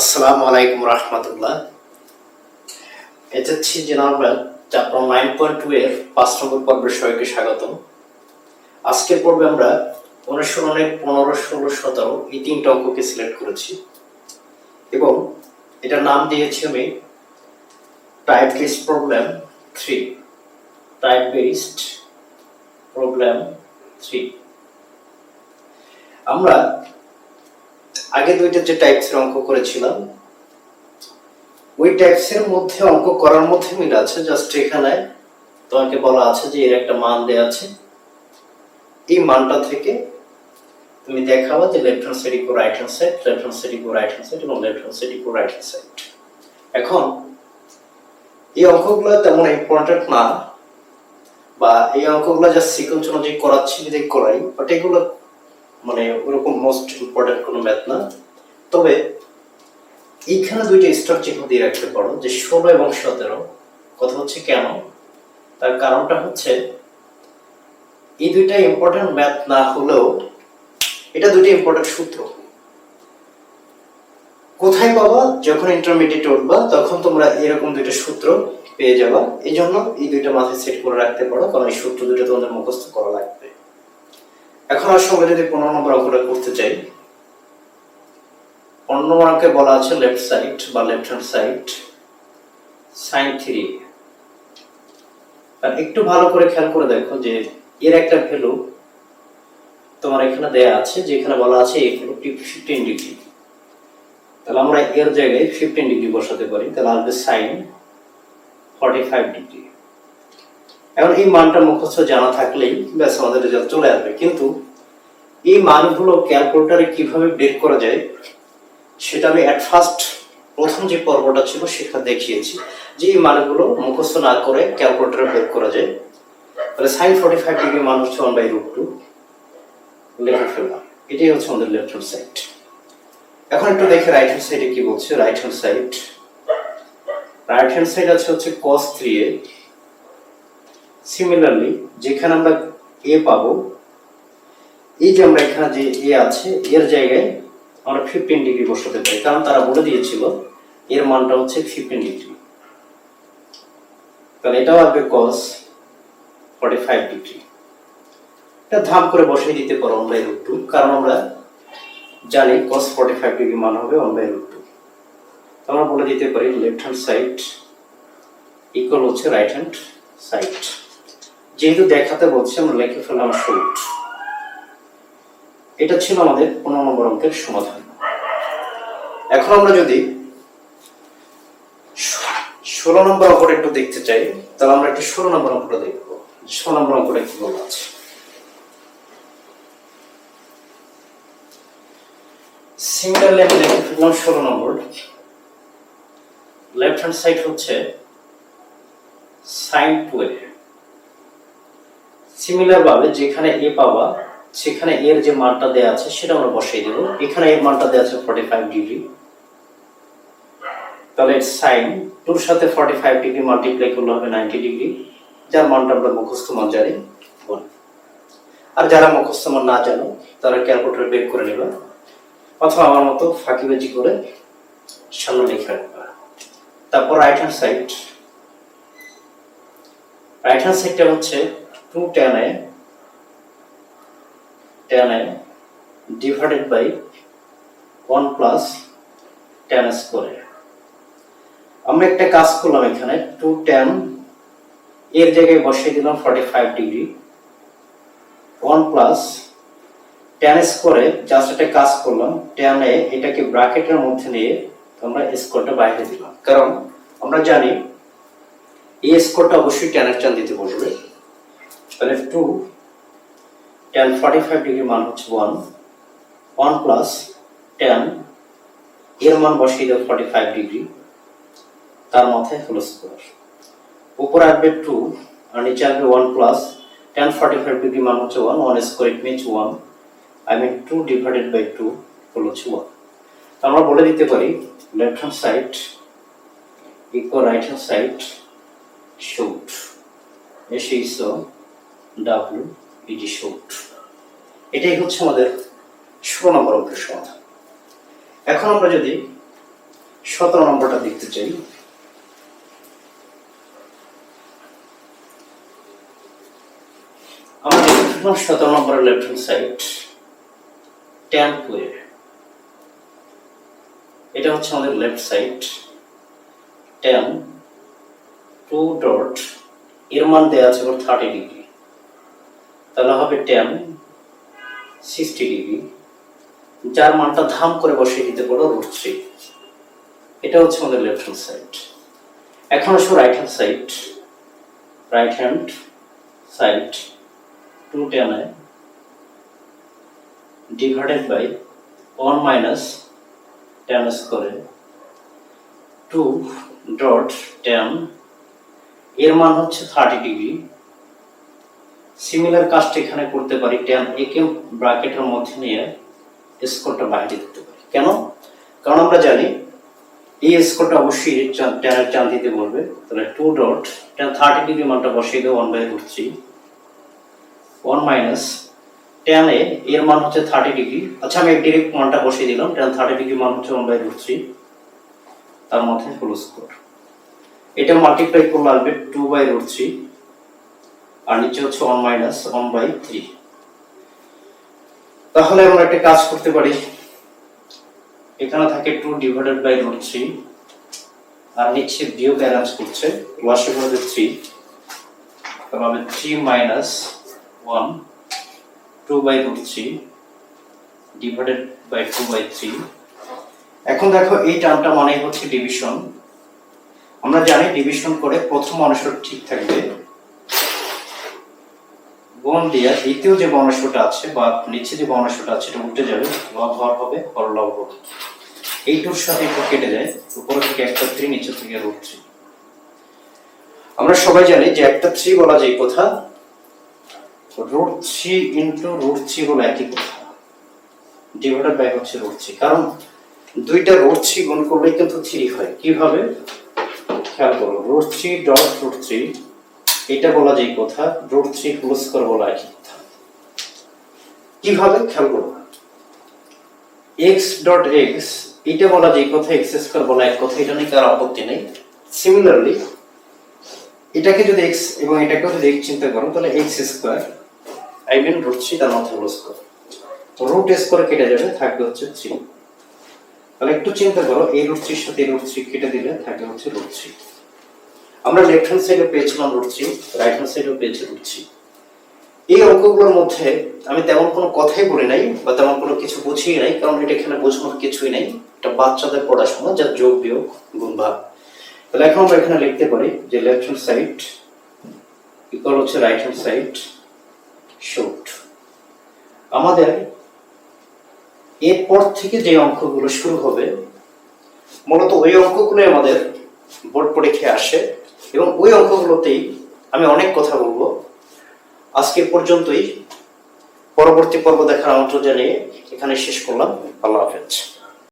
আসসালামু আলাইকুম রহমতুল্লাহ। SSC general chapter nine point two এর পাঁচ নম্বর পর্বের সবাইকে স্বাগতম। আজকের পর্বে আমরা অনুসরণের পনেরো, ষোলো, সতেরো এই তিনটা অঙ্ককে সিলেক্ট করেছি এবং এটার নাম দিয়েছি আমি type based problem three type based problem three আমরা আগে দুইটা যে টাইপসের অঙ্ক করেছিলাম, ওই টাইপসের মধ্যে অঙ্ক করার মধ্যে মিল আছে জাস্ট এখানে তোমাকে বলা আছে যে এর একটা মান দেয়া আছে। এই মানটা থেকে তুমি দেখাবো যে left hand side equal right hand side left hand side equal right hand side এবং left hand side equal right hand side এখন, এই অঙ্কগুলো তেমন ইম্পর্টেন্ট না, বা এই অঙ্কগুলো যা সিকোয়েন্স অনুযায়ী করাচ্ছি, যদি করাই বাট এগুলো মানে ওরকম মোস্ট ইম্পর্টেন্ট কোনো ম্যাথ না। তবে এইখানে দুইটা স্টার চিহ্ন দিয়ে রাখতে পারো, যে ষোলো এবং সতেরো। কথা হচ্ছে কেন? তার কারণটা হচ্ছে এই দুইটা ইম্পর্টেন্ট ম্যাথ না হলেও এটা দুইটা ইম্পর্টেন্ট সূত্র। কোথায় পাবা? যখন ইন্টারমিডিয়েট উঠবা, তখন তোমরা এরকম দুইটা সূত্র পেয়ে যাবা। এই জন্য এই দুইটা মাথায় সেট করে রাখতে পারো, কারণ এই সূত্র দুটো তোমাদের মুখস্থ করা লাগবে। এখন আর সঙ্গে যদি পনেরো নম্বর অঙ্কটা করতে চাই, পনেরো নম্বর বলা আছে লেফট সাইড বা left hand side sine three আর একটু ভালো করে খেয়াল করে দেখো যে এর একটা ভ্যালু তোমার এখানে দেয়া আছে, যেখানে বলা আছে ফিফটিন ডিগ্রি তাহলে আমরা এর জায়গায় ফিফটিন ডিগ্রি বসাতে পারি, তাহলে আসবে সাইন ফর্টি ফাইভ ডিগ্রি এখন এই মানটা মুখস্থ জানা থাকলেই ব্যাস আমাদের রেজাল্ট চলে আসবে। কিন্তু এই মানগুলো ক্যালকুলেটারে কীভাবে বের করা যায়, সেটা আমি অ্যাট ফার্স্ট প্রথম যে পর্বটা ছিল সেখানে দেখিয়েছি যে এই মানগুলো মুখস্থ না করে ক্যালকুলেটারে বের করা যায়। তাহলে সাইন ফর্টি ফাইভ ডিগ্রি মান হচ্ছে one by root two left ফেললাম এটাই হচ্ছে আমাদের লেফট হ্যান্ড সাইড এখন একটু দেখে রাইট হ্যান্ড সাইডে কি বলছে। Right hand side right hand side আছে হচ্ছে cos 3a সিমিলারলি যেখানে আমরা এ পাবো, এই যে আমরা এখানে যে এ আছে, এর জায়গায় আমরা ফিফটিন ডিগ্রি বসাতে পারি। কারণ তারা বলে দিয়েছিল, এর মানটা হচ্ছে ফিফটিন ডিগ্রি তাহলে এটাও আসবে কস ফর্টি ফাইভ ডিগ্রি এটা ধাপ করে বসিয়ে দিতে পারো বাই রুট টু কারণ আমরা জানি কস ফর্টি ফাইভ ডিগ্রি মান হবে বাই রুট টু আমরা বলে দিতে পারি লেফট হ্যান্ড সাইড ইকুয়াল হচ্ছে রাইট হ্যান্ড সাইড যেহেতু দেখাতে বলছে, আমরা লিখে ফেললাম শুট এটা ছিল আমাদের পনেরো নম্বর অঙ্কের সমাধান। এখন আমরা যদি ষোলো নম্বর অঙ্কটা একটু দেখতে চাই, তাহলে আমরা একটু ষোলো নম্বর অঙ্কটা দেখব। ষোলো নম্বর অঙ্কটা কি বলা আছে সিমিলারলি আমি লিখে ফেললাম ষোলো নম্বর। লেফট হ্যান্ড সাইড হচ্ছে সাইন টুয়েলভ সিমিলার ভাবে যেখানে এ পাবা, সেখানে এর যে মানটা দেয়া আছে সেটা আমরা বসিয়ে দেবো। এখানে এর মানটা দেয়া আছে ফর্টি ফাইভ ডিগ্রি তাহলে সাইন টুর সাথে ফর্টি ফাইভ ডিগ্রি মাল্টিপ্লাই করলে হবে নাইনটি ডিগ্রি যার মানটা আমরা মুখস্থ মান জানি আর যারা মুখস্থ মান না জানো, তারা ক্যালকুলেটর বের করে নেবে। অথবা আমার মতো ফাঁকিবাজি করে সামনে লিখে রাখবা। তারপর right hand side right hand সাইডটা হচ্ছে two tan A tan A divided by one plus tan square আমরা একটা কাজ করলাম এখানে টু টেন এর জায়গায় বসিয়ে দিলাম forty five degree one plus tan স্কোয়ারে জাস্ট একটা কাজ করলাম টেনে এটাকে ব্র্যাকেটের মধ্যে নিয়ে আমরা স্কোরটা বাইরে দিলাম। কারণ আমরা জানি এই স্কোরটা অবশ্যই টেনের চান দিতে বসবে। তাহলে two tan forty five degree মান হচ্ছে ওয়ান ওয়ান প্লাস টেন এর মান বসিয়ে দেবো ফর্টি ফাইভ ডিগ্রি তার মাথায় হলো স্কোয়ার উপরে আসবে টু আর নিচে আসবে one plus tan forty five degree মান হচ্ছে one one square it means one I mean two divided by two হলো হচ্ছে ওয়ান আমরা বলে দিতে পারি left hand side equal right hand side shoot এস ইস ডাব্লিউ ইজি শুট এটাই হচ্ছে আমাদের ষোলো নম্বর অঙ্কের সমাধান। এখন আমরা যদি সতেরো নম্বরটা দেখতে চাই। দেখলাম সতেরো নম্বরের লেফট হ্যান্ড সাইড করে এটা হচ্ছে আমাদের left side tan two dot এর মান দেওয়া আছে থার্টি ডিগ্রি তাহলে হবে ট্যান সিক্সটি ডিগ্রি যার মানটা ধাম করে বসিয়ে দিতে পারো রুট থ্রি এটা হচ্ছে আমাদের লেফট হ্যান্ড সাইড এখন আসব right hand side right hand side two টেনে divided by one minus tan স্কোয়ারে টু ডট টেন এর মান হচ্ছে থার্টি ডিগ্রি সিমিলার কাজটা এখানে করতে পারি টেন একে ব্র্যাকেটের মধ্যে নিয়ে স্কোরটা বাইরে দিতে পারি। কেন? কারণ আমরা জানি এই স্কোরটা অবশ্যই টেনের চান দিতে বলবে। তাহলে two dot tan thirty degree মানটা বসিয়ে দেবো one by root three one minus টেনে এর মান হচ্ছে থার্টি ডিগ্রি আচ্ছা আমি ডিরেক্ট মানটা বসিয়ে দিলাম টেন থার্টি ডিগ্রি মান হচ্ছে ওয়ান বাই রুট থ্রি তার মধ্যে হলো স্কোর এটা মাল্টিপ্লাই করলে আসবে টু বাই রুট থ্রি আর নিচে হচ্ছে one minus one by three তাহলে আমরা একটা কাজ করতে পারি। এখানে থাকে two divided by root three আর নিচে বিয়োগ অ্যারেঞ্জ করছে লসে করে থ্রি তাহলে হবে three minus one two by root three divided by two by three এখন দেখো এই টার্মটা মানে হচ্ছে ডিভিশন আমরা জানি ডিভিশন করে প্রথম অংশটা ঠিক থাকবে। গুণ দিয়া দ্বিতীয় যে বর্ণস্বটা আছে বা নিচে যে বর্ণস্বটা আছে, এটা উল্টে যাবে লব হর হবে হর লব হবে এইটুর সাথে একটু কেটে যায় উপরে থেকে একটা থ্রি নিচে থেকে রুট থ্রি আমরা সবাই জানি যে একটা থ্রি বলা যায় কথা, root three into root three হলো একই কথা। ডিভাইডেড বাই হচ্ছে রুট থ্রি কারণ দুইটা রুট থ্রি গুণ করলেই কিন্তু থ্রি হয়। কীভাবে? খেয়াল করো, root three dot root three এটা বলা যায় কথা রুট থ্রি হোল স্কোয়ার বলা একই কথা। কীভাবে? খেয়াল করো। এক্স ডট এক্স এটা বলা যায় কথা এক্স স্কোয়ার বলা এক কথা, এটা নিয়ে কার আপত্তি নেই। সিমিলারলি এটাকে যদি এক্স এবং এটাকে যদি এক্স চিন্তা করো, তাহলে X square I mean root three তার মধ্যে হোল স্কোয়ার রুট স্কোয়ার কেটে যাবে, থাকবে হচ্ছে থ্রি তাহলে একটু চিন্তা করো, এই রুট থ্রির সাথে রুট থ্রি কেটে দিলে, থাকে হচ্ছে রুট থ্রি আমরা লেফট হ্যান্ড সাইডে পেয়েছিলাম রুট থ্রি রাইট হ্যান্ড সাইডেও পেয়েছি রুট থ্রি এই অঙ্কগুলোর মধ্যে আমি তেমন কোনো কথাই বলি নাই বা তেমন কোনো কিছু বুঝিয়ে নাই, কারণ এটা এখানে বোঝানোর কিছুই নাই। এটা বাচ্চাদের পড়াশোনা যা যোগ, বিয়োগ, গুণ, ভাগ। তাহলে এখন আমরা এখানে লিখতে পারি যে লেফট হ্যান্ড সাইড ইকুয়াল হচ্ছে রাইট হ্যান্ড সাইড শুট আমাদের এরপর থেকে যে অঙ্কগুলো শুরু হবে, মূলত ওই অঙ্কগুলো আমাদের বোর্ড পরীক্ষায় আসে। এবং ওই অঙ্কগুলোতেই আমি অনেক কথা বলব। আজকে পর্যন্তই। পরবর্তী পর্ব দেখার আমন্ত্রণ জানিয়ে এখানে শেষ করলাম। আল্লাহ হাফেজ।